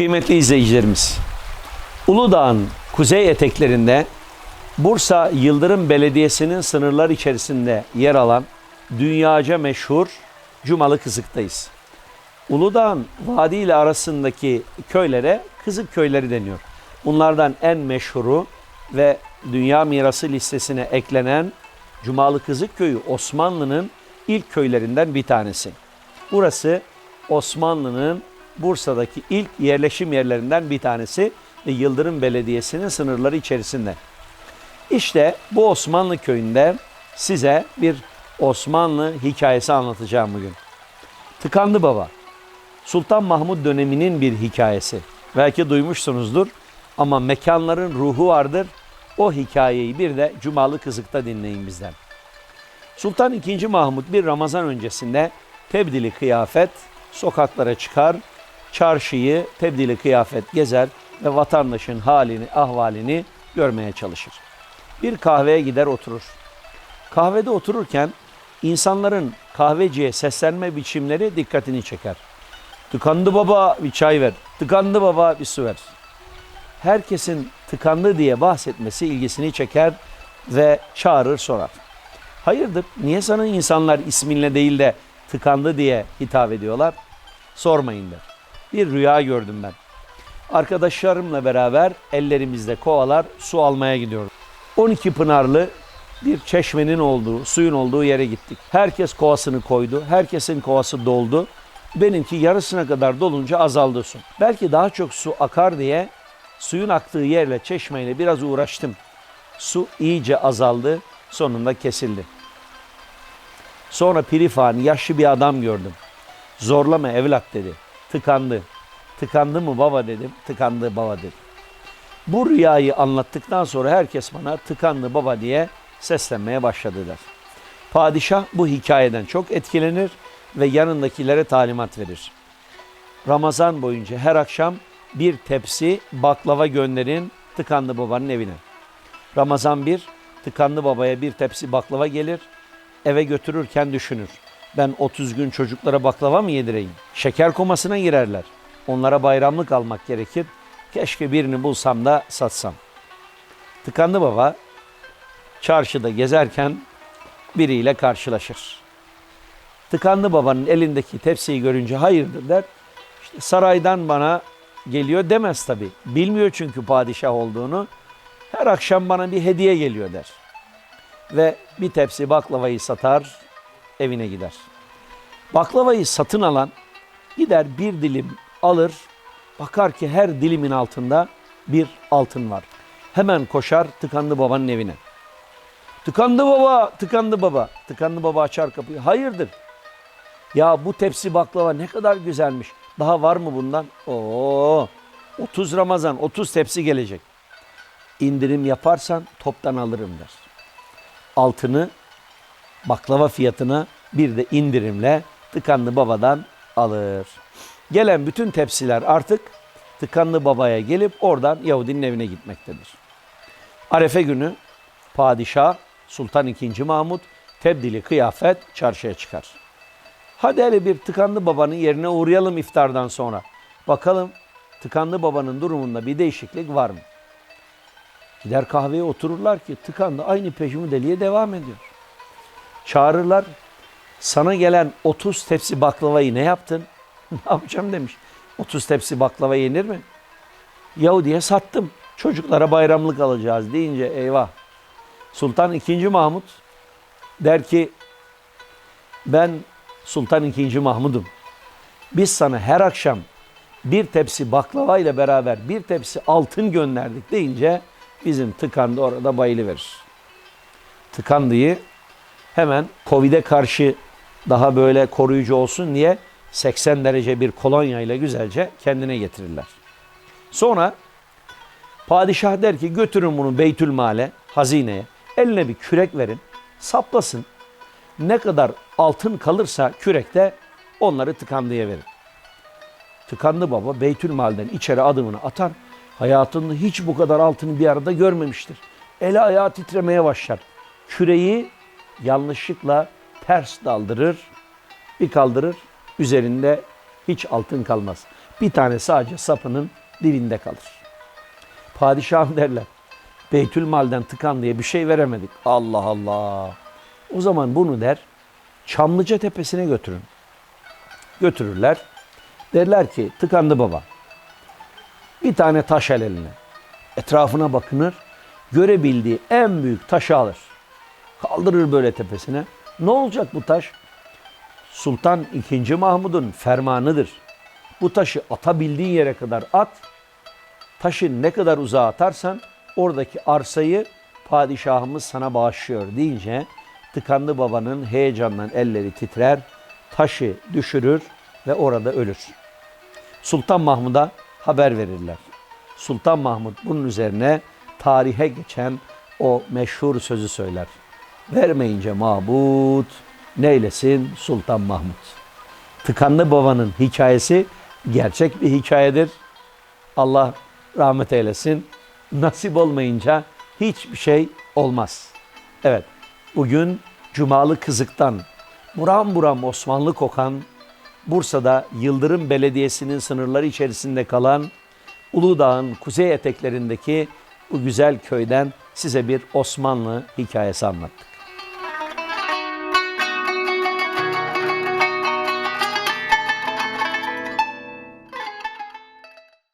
Kıymetli izleyicilerimiz, Uludağ'ın kuzey eteklerinde Bursa Yıldırım Belediyesi'nin sınırlar içerisinde yer alan dünyaca meşhur Cumalı Kızık'tayız. Uludağ'ın vadi ile arasındaki köylere Kızık köyleri deniyor. Bunlardan en meşhuru ve Dünya Mirası listesine eklenen Cumalı Kızık Köyü Osmanlı'nın ilk köylerinden bir tanesi. Burası Osmanlı'nın Bursa'daki ilk yerleşim yerlerinden bir tanesi ve Yıldırım Belediyesi'nin sınırları içerisinde. İşte bu Osmanlı köyünde size bir Osmanlı hikayesi anlatacağım bugün. Tıkandı Baba. Sultan Mahmud döneminin bir hikayesi. Belki duymuşsunuzdur ama mekanların ruhu vardır. O hikayeyi bir de Cumalı Kızık'ta dinleyin bizden. Sultan II. Mahmud bir Ramazan öncesinde tebdili kıyafet sokaklara çıkar, çarşıyı tebdili kıyafet gezer ve vatandaşın halini, ahvalini görmeye çalışır. Bir kahveye gider oturur. Kahvede otururken insanların kahveciye seslenme biçimleri dikkatini çeker. Tıkandı baba bir çay ver, tıkandı baba bir su ver. Herkesin tıkandı diye bahsetmesi ilgisini çeker ve çağırır sorar. Hayırdır niye sana insanlar isminle değil de tıkandı diye hitap ediyorlar? Sormayın der. Bir rüya gördüm ben. Arkadaşlarımla beraber ellerimizde kovalar su almaya gidiyoruz. 12 pınarlı bir çeşmenin olduğu, suyun olduğu yere gittik. Herkes kovasını koydu. Herkesin kovası doldu. Benimki yarısına kadar dolunca azaldı su. Belki daha çok su akar diye suyun aktığı yerle çeşmeyle biraz uğraştım. Su iyice azaldı. Sonunda kesildi. Sonra pirifani yaşlı bir adam gördüm. Zorlama evlat dedi. Tıkandı. Tıkandı mı baba dedim. Tıkandı baba dedi. Bu rüyayı anlattıktan sonra herkes bana tıkandı baba diye seslenmeye başladılar. Padişah bu hikayeden çok etkilenir ve yanındakilere talimat verir. Ramazan boyunca her akşam bir tepsi baklava gönderin tıkandı babanın evine. Ramazan 1 tıkandı babaya bir tepsi baklava gelir. Eve götürürken düşünür. Ben 30 gün çocuklara baklava mı yedireyim? Şeker komasına girerler. Onlara bayramlık almak gerekir. Keşke birini bulsam da satsam. Tıkandı baba çarşıda gezerken biriyle karşılaşır. Tıkandı babanın elindeki tepsiyi görünce hayırdır der. İşte saraydan bana geliyor demez tabi. Bilmiyor çünkü padişah olduğunu. Her akşam bana bir hediye geliyor der. Ve bir tepsi baklavayı satar, evine gider. Baklavayı satın alan gider bir dilim alır, bakar ki her dilimin altında bir altın var. Hemen koşar tıkandı babanın evine. Tıkandı baba, tıkandı baba. Tıkandı baba açar kapıyı. Hayırdır? Ya bu tepsi baklava ne kadar güzelmiş. Daha var mı bundan? Oo, 30 Ramazan, 30 tepsi gelecek. İndirim yaparsan toptan alırım der. Altını baklava fiyatına bir de indirimle tıkanlı babadan alır. Gelen bütün tepsiler artık tıkanlı babaya gelip oradan Yahudinin evine gitmektedir. Arefe günü padişah Sultan II. Mahmud tebdili kıyafet çarşıya çıkar. Hadi hele bir tıkanlı babanın yerine uğrayalım iftardan sonra. Bakalım tıkanlı babanın durumunda bir değişiklik var mı? Gider kahveye otururlar ki tıkandı aynı peşimi deliye devam ediyor. Çağırırlar. Sana gelen 30 tepsi baklavayı ne yaptın? ne yapacağım demiş. 30 tepsi baklava yenir mi? Yahudi'ye sattım. Çocuklara bayramlık alacağız deyince eyvah. Sultan II. Mahmut der ki ben Sultan II. Mahmud'um. Biz sana her akşam bir tepsi baklava ile beraber bir tepsi altın gönderdik deyince bizim tıkandı orada bayılıverir. Tıkandıyı hemen Covid'e karşı daha böyle koruyucu olsun diye 80 derece bir kolonya ile güzelce kendine getirirler. Sonra padişah der ki götürün bunu Beytülmal'e, hazineye. Eline bir kürek verin, saplasın. Ne kadar altın kalırsa kürekte onları tıkandıya verin. Tıkandı baba Beytülmal'den içeri adımını atar. Hayatında hiç bu kadar altını bir arada görmemiştir. Eli ayağı titremeye başlar. Küreği yanlışlıkla ters daldırır, bir kaldırır. Üzerinde hiç altın kalmaz. Bir tane sadece sapının dibinde kalır. Padişahım derler. Beytülmal'den tıkan diye bir şey veremedik. Allah Allah. O zaman bunu der Çamlıca Tepesi'ne götürün. Götürürler. Derler ki tıkandı baba. Bir tane taş el eline. Etrafına bakınır. Görebildiği en büyük taşı alır. Kaldırır böyle tepesine. Ne olacak bu taş? Sultan II. Mahmud'un fermanıdır. Bu taşı atabildiğin yere kadar at. Taşı ne kadar uzağa atarsan oradaki arsayı padişahımız sana bağışlıyor deyince tıkandı babanın heyecandan elleri titrer, taşı düşürür ve orada ölür. Sultan Mahmud'a haber verirler. Sultan Mahmud bunun üzerine tarihe geçen o meşhur sözü söyler. Vermeyince mabut, neylesin Sultan Mahmud. Tıkanlı babanın hikayesi gerçek bir hikayedir. Allah rahmet eylesin. Nasip olmayınca hiçbir şey olmaz. Evet, bugün Cumalı Kızık'tan buram buram Osmanlı kokan, Bursa'da Yıldırım Belediyesi'nin sınırları içerisinde kalan Uludağ'ın kuzey eteklerindeki bu güzel köyden size bir Osmanlı hikayesi anlattık.